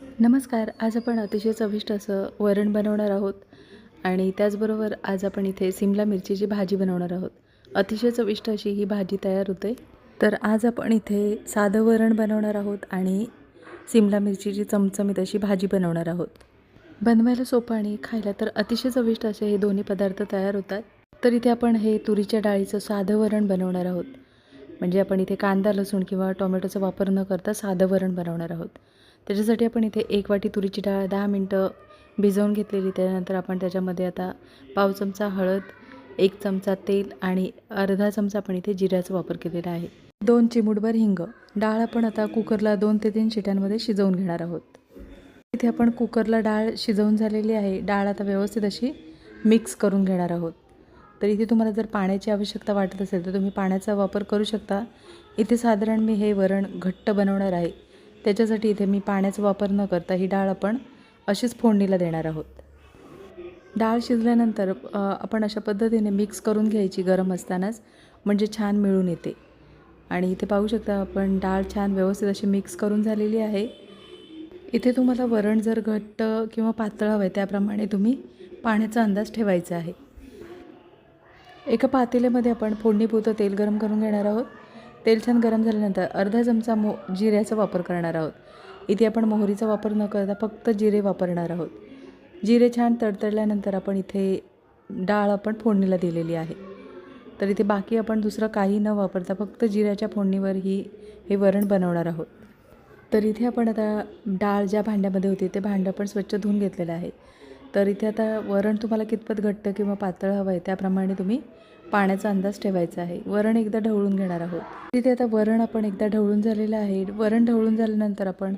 नमस्कार आज आपण अतिशय चविष्ट असं वरण बनवणार आहोत. आणि त्याचबरोबर आज आपण इथे सिमला मिरचीची भाजी बनवणार आहोत. अतिशय चविष्ट अशी ही भाजी तयार होते. तर आज आपण इथे साधं वरण बनवणार आहोत आणि सिमला मिरचीची चमचमीत अशी भाजी बनवणार आहोत. बनवायला सोपं आणि खायला तर अतिशय चविष्ट असे हे दोन्ही पदार्थ तयार होतात. तर इथे आपण हे तुरीच्या डाळीचं साधं वरण बनवणार आहोत. म्हणजे आपण इथे कांदा लसूण किंवा टोमॅटोचा वापर न करता साधं वरण बनवणार आहोत. त्याच्यासाठी आपण इथे एक वाटी तुरीची डाळ दहा मिनटं भिजवून घेतलेली. त्यानंतर आपण त्याच्यामध्ये आता पाव चमचा हळद एक चमचा तेल आणि अर्धा चमचा आपण इथे जिऱ्याचा वापर केलेला आहे. दोन चिमूटभर हिंग. डाळ आपण आता कुकरला दोन ते तीन शिट्यांमध्ये शिजवून घेणार आहोत. इथे आपण कुकरला डाळ शिजवून झालेली आहे. डाळ आता व्यवस्थित अशी मिक्स करून घेणार आहोत. तर इथे तुम्हाला जर पाण्याची आवश्यकता वाटत असेल तर तुम्ही पाण्याचा वापर करू शकता. इथे साधारण मी हे वरण घट्ट बनवणार आहे. त्याच्यासाठी इथे मी पाण्याचा वापर न करता ही डाळ आपण अशीच फोडणीला देणार आहोत. डाळ शिजल्यानंतर आपण अशा पद्धतीने मिक्स करून घ्यायची गरम असतानाच म्हणजे छान मिळून येते. आणि इथे पाहू शकता आपण डाळ छान व्यवस्थित अशी मिक्स करून झालेली आहे. इथे तुम्हाला वरण जर घट्ट किंवा पातळ हवं आहे त्याप्रमाणे तुम्ही पाण्याचा अंदाज ठेवायचा आहे. एका पातेल्यामध्ये आपण फोडणीपुरतं तेल गरम करून घेणार आहोत. तेल छान गरम झाल्यानंतर अर्धा चमचा मो जिऱ्याचा वापर करणार आहोत. इथे आपण मोहरीचा वापर न करता फक्त जिरे वापरणार आहोत. जिरे छान तडतडल्यानंतर आपण इथे डाळ आपण फोडणीला दिलेली आहे. तर इथे बाकी आपण दुसरं काही न वापरता फक्त जिऱ्याच्या फोडणीवर ही हे वरण बनवणार आहोत. तर इथे आपण आता डाळ ज्या भांड्यामध्ये होती ते भांडं पण स्वच्छ धुवून घेतलेलं आहे. तर इथे आता वरण तुम्हाला कितपत घट्ट किंवा पातळ हवं आहे त्याप्रमाणे तुम्ही पाण्याचा अंदाज ठेवायचा आहे. वरण एकदा ढवळून घेणार आहोत. तिथे आता वरण आपण एकदा ढवळून झालेलं आहे. वरण ढवळून झाल्यानंतर आपण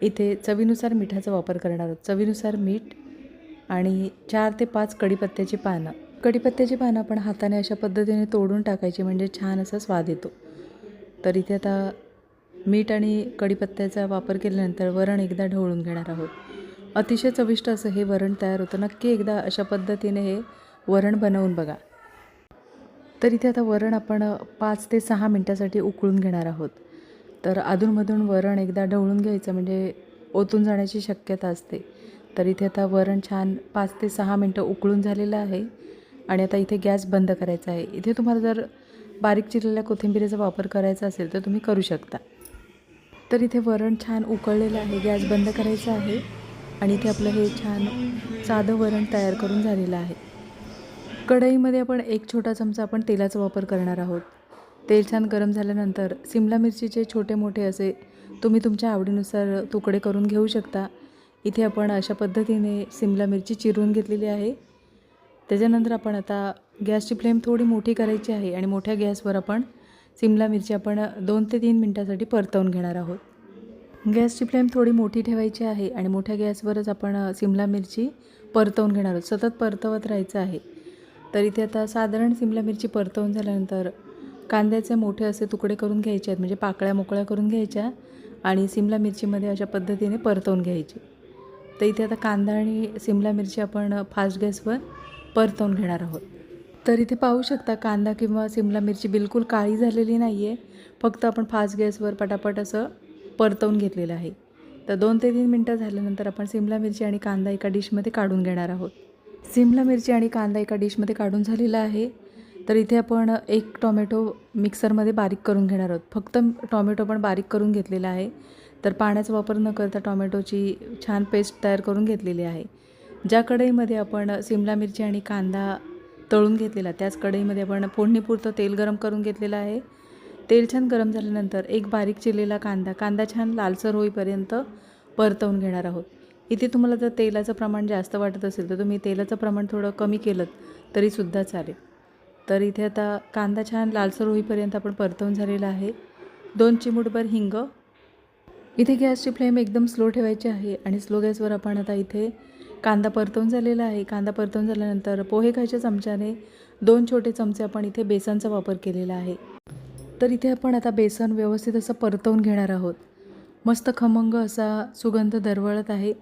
इथे चवीनुसार मिठाचा वापर करणार आहोत. चवीनुसार मीठ आणि चार ते पाच कढीपत्त्याची पानं. कढीपत्त्याची पानं आपण हाताने अशा पद्धतीने तोडून टाकायची म्हणजे छान असा स्वाद येतो. तर इथे आता मीठ आणि कढीपत्त्याचा वापर केल्यानंतर वरण एकदा ढवळून घेणार आहोत. अतिशय चविष्ट असं हे वरण तयार होतं. नक्की एकदा अशा पद्धतीने हे वरण बनवून बघा. तर इथे आता वरण आपण पाच ते सहा मिनटासाठी उकळून घेणार आहोत. तर अधूनमधून वरण एकदा ढवळून घ्यायचं म्हणजे ओतून जाण्याची शक्यता असते. तर इथे आता वरण छान पाच ते सहा मिनटं उकळून झालेलं आहे आणि आता इथे गॅस बंद करायचा आहे. इथे तुम्हाला जर बारीक चिरलेल्या कोथिंबिरीचा वापर करायचा असेल तर तुम्ही करू शकता. तर इथे वरण छान उकळलेलं आहे गॅस बंद करायचा आहे आणि इथे आपलं हे छान साधं वरण तयार करून झालेलं आहे. कढईमध्ये आपण एक छोटा चमचा आपण तेलाचा वापर करणार आहोत. तेल छान गरम झाल्यानंतर सिमला मिरचीचे छोटे मोठे असे तुम्ही तुमच्या आवडीनुसार तुकडे करून घेऊ शकता. इथे आपण अशा पद्धतीने सिमला मिरची चिरून घेतलेली आहे. त्याच्यानंतर आपण आता गॅसची फ्लेम थोडी मोठी करायची आहे आणि मोठ्या गॅसवर आपण सिमला मिरची आपण दोन ते तीन मिनटासाठी परतवून घेणार आहोत. गॅसची फ्लेम थोडी मोठी ठेवायची आहे आणि मोठ्या गॅसवरच आपण सिमला मिरची परतवून घेणार आहोत. सतत परतवत राहायचं आहे. तर इथे आता साधारण सिमला मिरची परतवून झाल्यानंतर कांद्याचे मोठे असे तुकडे करून घ्यायचे आहेत म्हणजे पाकळ्या मोकळ्या करून घ्यायच्या आणि सिमला मिरचीमध्ये अशा पद्धतीने परतवून घ्यायची. तर इथे आता कांदा आणि सिमला मिरची आपण फास्ट गॅसवर परतवून घेणार आहोत. तर इथे पाहू शकता कांदा किंवा सिमला मिरची बिलकुल काळी झालेली नाही आहे फक्त आपण फास्ट गॅसवर पटापट असं परतवून घेतलेलं आहे. तर दोन ते तीन मिनटं झाल्यानंतर आपण सिमला मिरची आणि कांदा एका डिशमध्ये काढून घेणार आहोत. सिमला मिरची आणि कांदा एका डिशमध्ये काढून झालेला आहे. तर इथे आपण एक टॉमॅटो मिक्सरमध्ये बारीक करून घेणार आहोत. फक्त टॉमॅटो पण बारीक करून घेतलेला आहे. तर पाण्याचा वापर न करता टॉमॅटोची छान पेस्ट तयार करून घेतलेली आहे. ज्या कढईमध्ये आपण सिमला मिरची आणि कांदा तळून घेतलेला त्याच कढईमध्ये आपण फोडणीपुरतं तेल गरम करून घेतलेलं आहे. तेल छान गरम झाल्यानंतर एक बारीक चिरलेला कांदा कांदा छान लालसर होईपर्यंत परतवून घेणार आहोत. इथे तुम्हाला जर तेलाचं प्रमाण जास्त वाटत असेल तर तुम्ही तेलाचं प्रमाण थोडं कमी केलं तरीसुद्धा चालेल. तर इथे आता कांदा छान लालसर होईपर्यंत आपण परतवून झालेला आहे. दोन चिमूटभर हिंग. इथे गॅसची फ्लेम एकदम स्लो ठेवायची आहे आणि स्लो गॅसवर आपण आता इथे कांदा परतवून झालेला आहे. कांदा परतवून झाल्यानंतर पोहे खायच्या चमच्याने दोन छोटे चमचे आपण इथे बेसनचा वापर केलेला आहे. तर इथे आपण आता बेसन व्यवस्थित असं परतवून घेणार आहोत. मस्त खमंग असा सुगंध दरवळत आहे.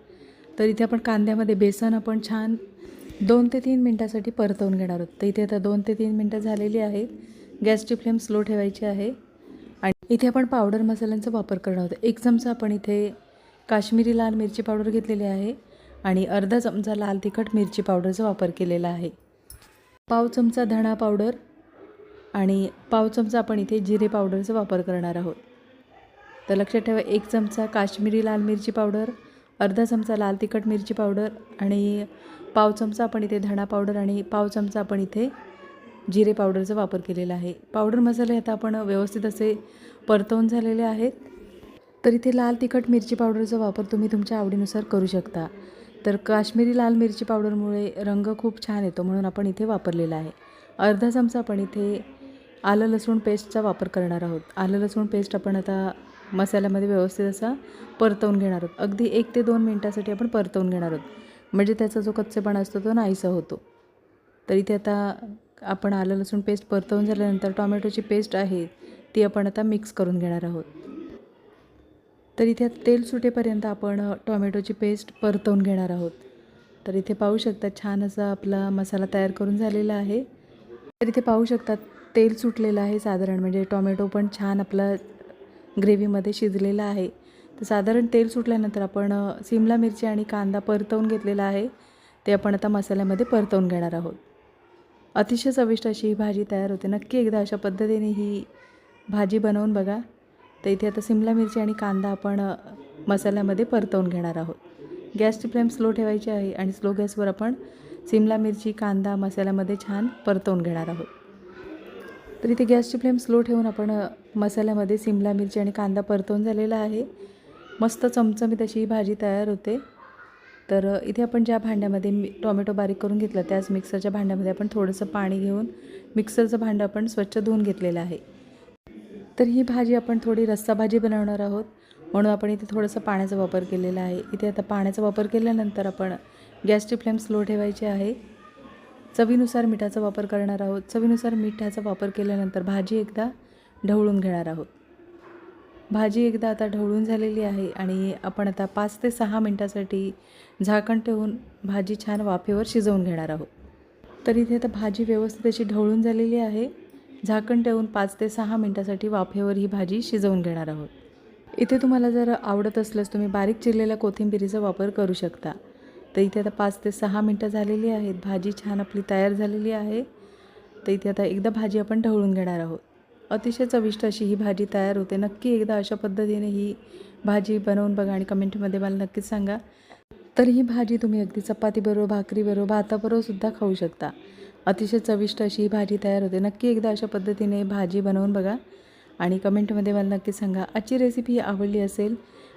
तर इथे आपण कांद्यामध्ये बेसन आपण छान दोन ते तीन मिनटासाठी परतवून घेणार आहोत. तर इथे आता दोन ते तीन मिनटं झालेली आहेत. गॅसची फ्लेम स्लो ठेवायची आहे. आणि इथे आपण पावडर मसाल्यांचा वापर करणार आहोत. एक चमचा आपण इथे काश्मीरी लाल मिरची पावडर घेतलेली आहे आणि अर्धा चमचा लाल तिखट मिरची पावडरचा वापर केलेला आहे. पाव चमचा धणा पावडर आणि पाव चमचा आपण इथे जिरे पावडरचा वापर करणार आहोत. तर लक्षात ठेवा एक चमचा काश्मीरी लाल मिरची पावडर अर्धा चमचा लाल तिखट मिरची पावडर आणि पाव चमचा आपण इथे धणा पावडर आणि पाव चमचा आपण इथे जिरे पावडरचा वापर केलेला आहे. पावडर मसाले आता आपण व्यवस्थित असे परतवून झालेले आहेत. तर इथे लाल तिखट मिरची पावडरचा वापर तुम्ही तुमच्या आवडीनुसार करू शकता. तर काश्मीरी लाल मिरची पावडरमुळे रंग खूप छान येतो म्हणून आपण इथे वापरलेला आहे. अर्धा चमचा आपण इथे आलं लसूण पेस्टचा वापर करणार आहोत. आलं लसूण पेस्ट आपण आता मसाल्यामध्ये व्यवस्थित असा परतवून घेणार आहोत. अगदी एक ते दोन मिनटासाठी आपण परतवून घेणार आहोत. म्हणजे त्याचा जो कच्चेपणा असतो तो नाहीसा होतो. तरी ते आता आपण आलं लसूण पेस्ट परतवून झाल्यानंतर टॉमॅटोची पेस्ट आहे ती आपण आता मिक्स करून घेणार आहोत. तर इथे तेल सुटेपर्यंत आपण टॉमॅटोची पेस्ट परतवून घेणार आहोत. तर इथे पाहू शकता छान असा आपला मसाला तयार करून झालेला आहे. तर इथे पाहू शकता तेल सुटलेलं आहे साधारण. म्हणजे टॉमॅटो पण छान आपला ग्रेव्हीमध्ये शिजलेला आहे. तर साधारण तेल सुटल्यानंतर आपण सिमला मिरची आणि कांदा परतवून घेतलेला आहे. ते आपण आता मसाल्यामध्ये परतवून घेणार आहोत. अतिशय चविष्ट अशी ही भाजी तयार होते. नक्की एकदा अशा पद्धतीने ही भाजी बनवून बघा. तर इथे आता सिमला मिरची आणि कांदा आपण मसाल्यामध्ये परतवून घेणार आहोत. गॅसची फ्लेम स्लो ठेवायची आहे आणि स्लो गॅसवर आपण सिमला मिरची कांदा मसाल्यामध्ये छान परतवून घेणार आहोत. तर इथे गॅसची फ्लेम स्लो ठेवून आपण मसाल्यामध्ये सिमला मिरची आणि कांदा परतवून झालेला आहे. मस्त चमचमीत अशी ही भाजी तयार होते. तर इथे आपण ज्या भांड्यामध्ये मी टोमॅटो बारीक करून घेतला त्याच मिक्सरच्या भांड्यामध्ये आपण थोडंसं पाणी घेऊन मिक्सरचं भांडं आपण स्वच्छ धुवून घेतलेलं आहे. तर ही भाजी आपण थोडी रस्सा भाजी बनवणार आहोत. म्हणून आपण इथे थोडंसं पाण्याचा वापर केलेला आहे. इथे आता पाण्याचा वापर केल्यानंतर आपण गॅसची फ्लेम स्लो ठेवायची आहे. चवीनुसार मिठाचा वापर करणार आहोत. चवीनुसार मिठाचा वापर केल्यानंतर भाजी एकदा ढवळून घेणार आहोत. भाजी एकदा आता ढवळून झालेली आहे आणि आपण आता पाच ते सहा मिनटासाठी झाकण ठेवून भाजी छान वाफेवर शिजवून घेणार आहोत. तर इथे आता भाजी व्यवस्थित अशी ढवळून झालेली आहे. झाकण ठेवून पाच ते सहा मिनटासाठी वाफेवर ही भाजी शिजवून घेणार आहोत. इथे तुम्हाला जर आवडत असल्यास तुम्ही बारीक चिरलेल्या कोथिंबिरीचा वापर करू शकता. तर इथे आता पाच ते सहा मिनटं झालेली आहेत. भाजी छान आपली तयार झालेली आहे. तर इथे आता एकदा भाजी आपण ढवळून घेणार आहोत. अतिशय चविष्ट अशी ही भाजी तयार होते. नक्की एकदा अशा पद्धतीने ही भाजी बनवून बघा आणि कमेंटमध्ये मला नक्कीच सांगा. तर ही भाजी तुम्ही अगदी चपातीबरोबर भाकरीबरोबर भाताबरोबर सुद्धा खाऊ शकता. अतिशय चविष्ट अशी ही भाजी तयार होते. नक्की एकदा अशा पद्धतीने भाजी बनवून बघा आणि कमेंटमध्ये मला नक्की सांगा. आजची रेसिपी ही आवडली असेल